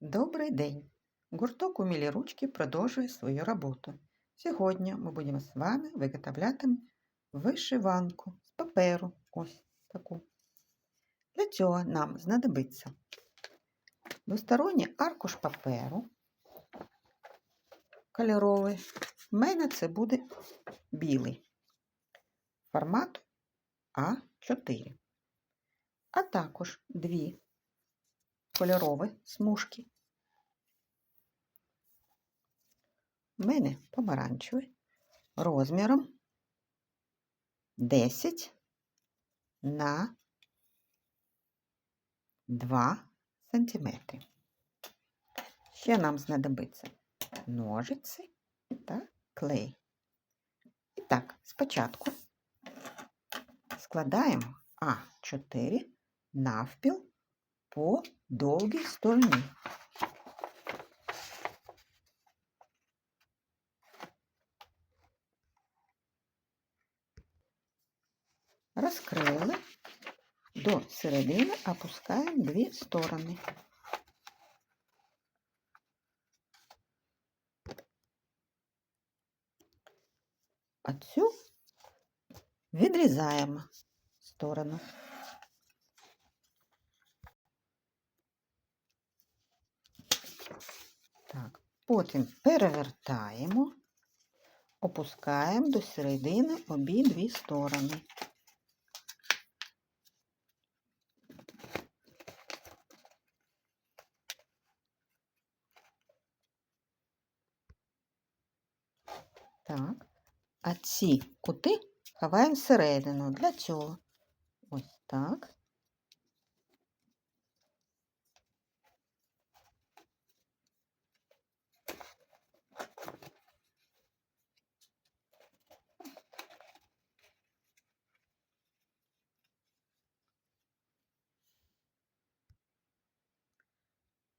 Добрий день! Гурток «Умілі ручки» продовжує свою роботу. Сьогодні ми будемо з вами виготовляти вишиванку з паперу. Ось таку. Для цього нам знадобиться двосторонній аркуш паперу кольоровий. У мене це буде білий формат А4, а також дві кольорові смужки. У мене помаранчевий розміром 10 на 2 сантиметри. Ще нам знадобиться ножиці та клей. І так, спочатку складаємо А4 навпіл по довгій стороні. Розкрили, до середини опускаємо дві сторони. А цю відрізаємо сторону. Потім перевертаємо, опускаємо до середини обидві сторони. Так, а ці кути ховаємо всередину. Для цього ось так.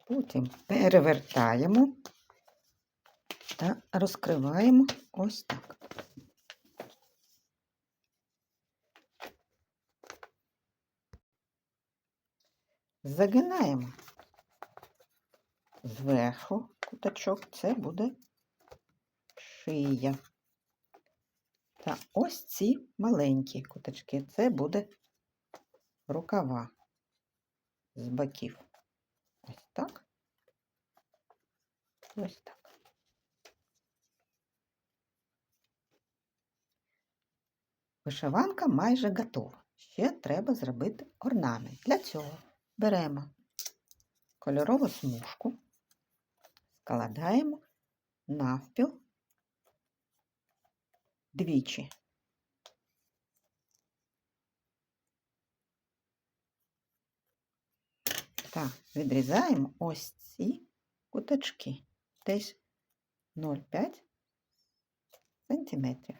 Потім перевертаємо та розкриваємо ось так. Загинаємо зверху куточок, це буде шия. Та ось ці маленькі куточки, це буде рукава з боків. Ось так. Ось так. Вишиванка майже готова. Ще треба зробити орнамент. Для цього беремо кольорову смужку, складаємо навпіл двічі. Так, відрізаємо ось ці куточки, десь 0,5 сантиметрів.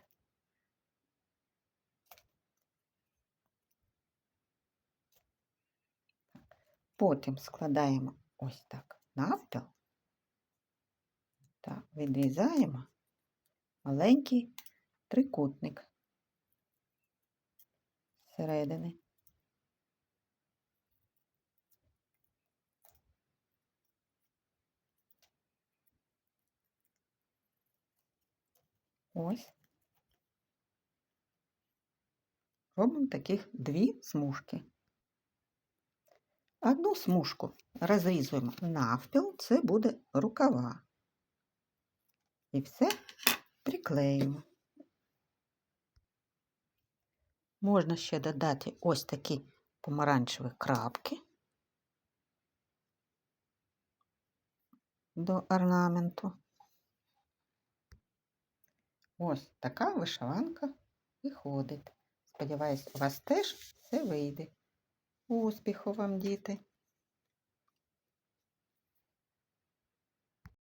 Потім складаємо ось так навпіл та відрізаємо маленький трикутник зсередини. Ось. Робимо таких дві смужки. Одну смужку розрізуємо навпіл, це буде рукава. І все приклеїмо. Можна ще додати ось такі помаранчеві крапки до орнаменту. Ось така вишиванка виходить. Сподіваюсь, у вас теж все вийде. Успіху вам, діти!